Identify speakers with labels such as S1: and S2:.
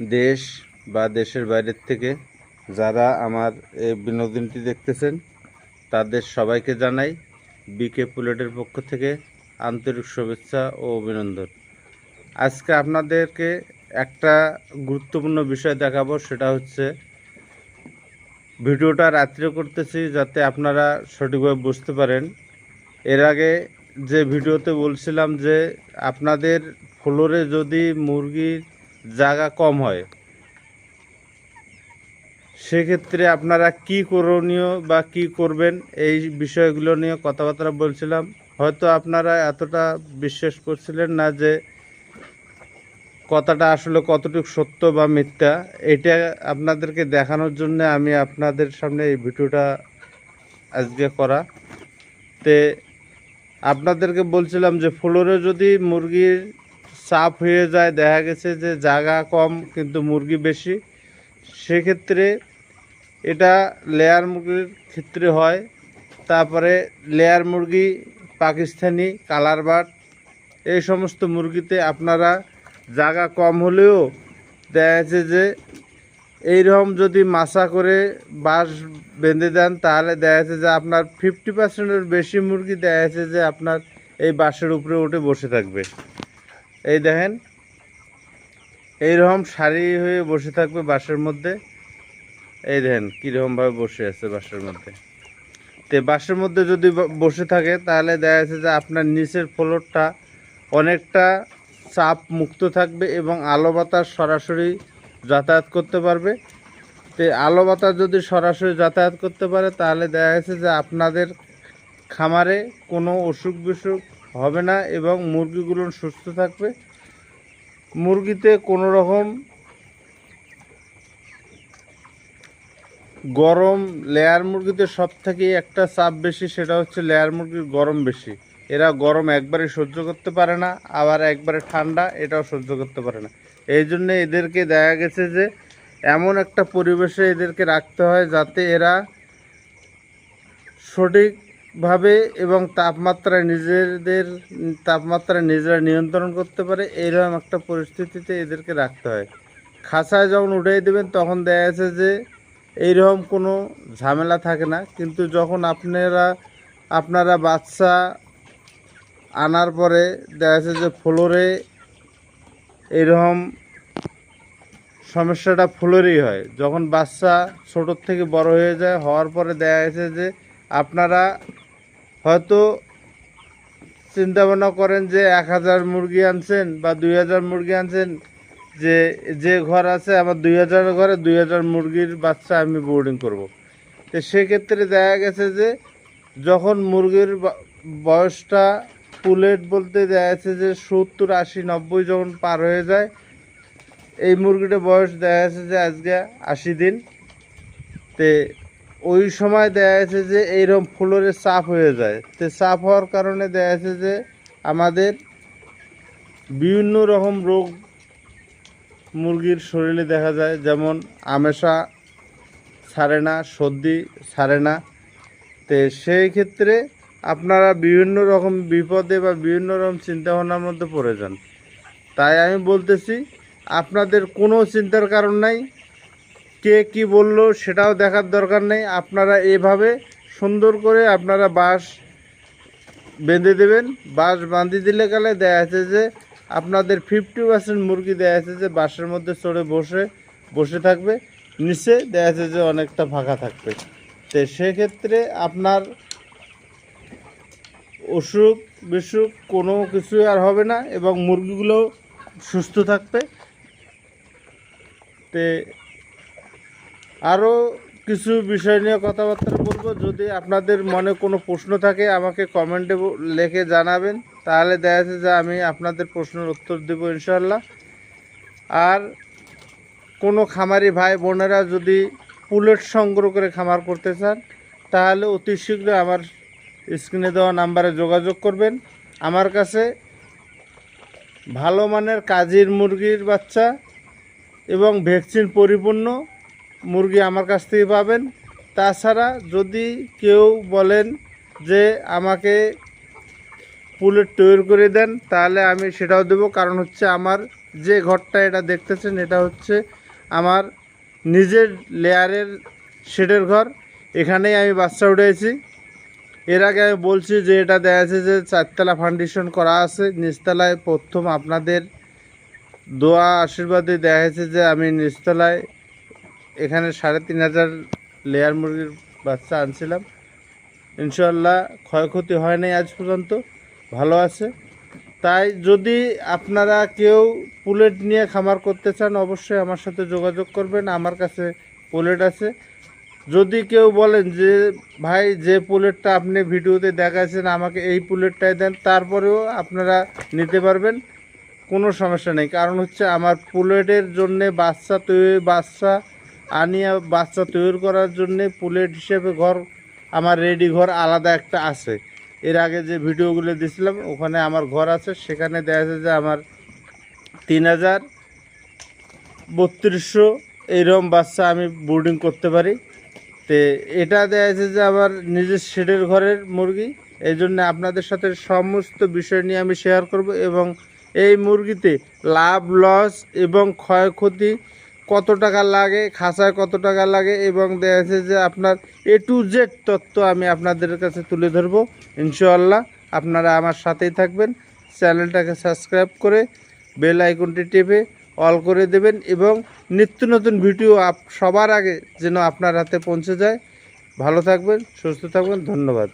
S1: দেশ বা দেশের বাইরের থেকে যারা আমার এই বিনোদনটি দেখতেছেন, তাদের সবাইকে জানাই বিকে পুলেটের পক্ষ থেকে আন্তরিক শুভেচ্ছা ও অভিনন্দন। আজকে আপনাদেরকে একটা গুরুত্বপূর্ণ বিষয় দেখাবো, সেটা হচ্ছে ভিডিওটা রাত্রে করতেছি যাতে আপনারা সঠিকভাবে বুঝতে পারেন। এর আগে যে ভিডিওতে বলছিলাম যে আপনাদের ফ্লোরে যদি মুরগির জায়গা কম হয়। সেক্ষেত্রে আপনারা কি করণীয় বা কি করবেন এই বিষয়গুলো নিয়ে কথাবার্তা বলছিলাম। হয়তো আপনারা এতটা বিশ্বাস করছিলেন না যে কথাটা আসলে কতটুকু সত্য বা মিথ্যা। এটা আপনাদেরকে দেখানোর জন্য আমি আপনাদের সামনে এই ভিডিওটা আজকে করা। তে আপনাদেরকে বলছিলাম যে ফ্লোরে যদি মুরগির চাপ হয়ে যায়, দেখা গেছে যে জায়গা কম কিন্তু মুরগি বেশি। সেক্ষেত্রে এটা লেয়ার মুরগির ক্ষেত্রে হয়। তারপরে লেয়ার মুরগি পাকিস্তানি, কালার এই সমস্ত মুরগিতে আপনারা জায়গা কম হলেও দেখা যাচ্ছে যে এইরকম যদি মাছা করে বাঁশ বেঁধে দেন, তাহলে দেখা যাচ্ছে যে আপনার ফিফটি পার্সেন্টের বেশি মুরগি দেখা যাচ্ছে যে আপনার এই বাঁশের উপরে উঠে বসে থাকবে। এই দেখেন, এইরকম সারি হয়ে বসে থাকবে বাসের মধ্যে। এই দেখেন, কীরকমভাবে বসে আছে বাসের মধ্যে। তো বাসের মধ্যে যদি বসে থাকে, তাহলে দেখা যাচ্ছে যে আপনার নিচের ফ্লোরটা অনেকটা চাপ মুক্ত থাকবে এবং আলো বাতাস সরাসরি যাতায়াত করতে পারবে। তো আলো বাতাস যদি সরাসরি যাতায়াত করতে পারে, তাহলে দেখা যাচ্ছে যে আপনাদের খামারে কোনো অসুখ বিসুখ হবে না এবং মুরগিগুলো সুস্থ থাকবে। মুরগিতে কোনো রকম গরম লেয়ার মুরগিতে সব থেকে একটা চাপ বেশি, সেটা হচ্ছে লেয়ার মুরগির গরম বেশি। এরা গরম একবারে সহ্য করতে পারে না, আবার একবারে ঠান্ডা, এটাও সহ্য করতে পারে না। এই জন্য এদেরকে দেখা গেছে যে, এমন একটা পরিবেশে এদেরকে রাখতে হয় যাতে এরা সঠিকভাবে এবং তাপমাত্রা নিজেদের, তাপমাত্রা নিজেরা নিয়ন্ত্রণ করতে পারে এইরকম একটা পরিস্থিতিতে এদেরকে রাখতে হয়। খাসায় যখন উঠিয়ে দেবেন, তখন দেখা যাচ্ছে যে এইরকম কোনো ঝামেলা থাকে না। কিন্তু যখন আপনারা আপনারা বাচ্চা আনার পরে দেখা যাচ্ছে যে ফ্লোরে এইরকম সমস্যাটা ফ্লোরেই হয়। যখন বাচ্চা ছোটোর থেকে বড় হয়ে যায়, হওয়ার পরে দেখা গেছে যে আপনারা হয়তো চিন্তা ভাবনা করেন যে এক হাজার মুরগি আনছেন বা দুই হাজার মুরগি আনছেন, যে যে ঘর আছে আমার দুই হাজার ঘরে দুই হাজার মুরগির বাচ্চা আমি বোর্ডিং করব। তো সেক্ষেত্রে দেখা গেছে যে যখন মুরগির বয়সটা পুলেট বলতে দেখা যাচ্ছে যে সত্তর, আশি, নব্বই যখন পার হয়ে যায়, এই মুরগিটার বয়স দেখা যাচ্ছে যে আজকে আশি দিন তে ওই সময় দেখা যাচ্ছে যে এইরকম ফ্লোরে চাপ হয়ে যায়। তো চাপ হওয়ার কারণে দেখা যাচ্ছে যে আমাদের বিভিন্ন রকম রোগ মুরগির শরীরে দেখা যায়, যেমন আমেশা ছাড়ে না, সর্দি ছাড়ে না। তো সেই ক্ষেত্রে আপনারা বিভিন্ন রকম বিপদে বা বিভিন্ন রকম চিন্তাভাবনার মধ্যে পড়ে যান। তাই আমি বলতেছি, আপনাদের কোনো চিন্তার কারণ নাই। কে কি বলল সেটাও দেখার দরকার নেই। আপনারা এভাবে সুন্দর করে আপনারা বাঁশ বেঁধে দেবেন। বাঁশ বাঁধি দিলে গেলে দেখা আছে যে আপনাদের ফিফটি পার্সেন্ট মুরগি দেয়া আছে যে বাঁশের মধ্যে চড়ে বসে বসে থাকবে। নিচে দেখা যাচ্ছে যে অনেকটা ফাঁকা থাকবে। তো সেক্ষেত্রে আপনার অসুখ বিসুখ কোনো কিছুই আর হবে না এবং মুরগিগুলো সুস্থ থাকবে। তে আরও কিছু বিষয় নিয়ে কথাবার্তা বলব। যদি আপনাদের মনে কোনো প্রশ্ন থাকে, আমাকে কমেন্টে লিখে জানাবেন। তাহলে দেখা যাচ্ছে যে আমি আপনাদের প্রশ্নের উত্তর দেবো ইনশাল্লাহ আর কোনো খামারি ভাই বোনেরা যদি পুলেট সংগ্রহ করে খামার করতে চান, তাহলে অতি শীঘ্র আমার স্ক্রিনে দেওয়া নাম্বারে যোগাযোগ করবেন। আমার কাছে ভালো মানের কাজির মুরগির বাচ্চা এবং ভ্যাকসিন পরিপূর্ণ। মুরগি আমার কাছ থেকে পাবেন। তাছাড়া যদি কেউ বলেন যে আমাকে পুলের তৈরি করে দেন, তাহলে আমি সেটাও দেবো। কারণ হচ্ছে আমার যে ঘরটা এটা দেখতেছেন, এটা হচ্ছে আমার নিজের লেয়ারের শেডের ঘর। এখানেই আমি বাচ্চা উঠেছি। এর আগে আমি বলছি যে এটা দেখা যাচ্ছে যে চারতলা ফাউন্ডেশন করা আছে। নিচতলায় প্রথম আপনাদের দোয়া আশীর্বাদে দেখা যাচ্ছে যে আমি নিচতলায় এখানে সাড়ে তিন হাজার লেয়ার মুরগির বাচ্চা আনছিলাম। ইনশাল্লাহ ক্ষয়ক্ষতি হয় নাই আজ পর্যন্ত, ভালো আছে। তাই যদি আপনারা কেউ পুলেট নিয়ে খামার করতে চান, অবশ্যই আমার সাথে যোগাযোগ করবেন, আমার কাছে পুলেট আছে। যদি কেউ বলেন যে, ভাই, যে পুলেটটা আপনি ভিডিওতে দেখাচ্ছেন আমাকে এই পুলেটটাই দেন, তারপরেও আপনারা নিতে পারবেন, কোনো সমস্যা নেই। কারণ হচ্ছে আমার পুলেটের জন্যে বাচ্চা তৈরি, বাচ্চা আনিয়া বাচ্চা তৈরি করার জন্য পুলেট হিসেবে ঘর, আমার রেডি ঘর আলাদা একটা আছে। এর আগে যে ভিডিওগুলো দিয়েছিলাম ওখানে আমার ঘর আছে, সেখানে দেখা যাচ্ছে যে আমার তিন হাজার বত্রিশশো এইরকম বাচ্চা আমি বোর্ডিং করতে পারি। তে এটা দেখা যাচ্ছে যে আমার নিজের শেডের ঘরের মুরগি। এই জন্য আপনাদের সাথে সমস্ত বিষয় নিয়ে আমি শেয়ার করব এবং এই মুরগিতে লাভ লস এবং ক্ষয়ক্ষতি কত টাকা লাগে খাসায় কত টাকা লাগে এবং দেখা যাচ্ছে যে আপনার এ টু জেড তথ্য আমি আপনাদের কাছে তুলে ধরবো। ইনশাআল্লাহ আপনারা আমার সাথেই থাকবেন। চ্যানেলটাকে সাবস্ক্রাইব করে বেল আইকনটি টেপে অল করে দেবেন এবং নিত্য নতুন ভিডিও সবার আগে যেন আপনার হাতে পৌঁছে যায়। ভালো থাকবেন, সুস্থ থাকবেন, ধন্যবাদ।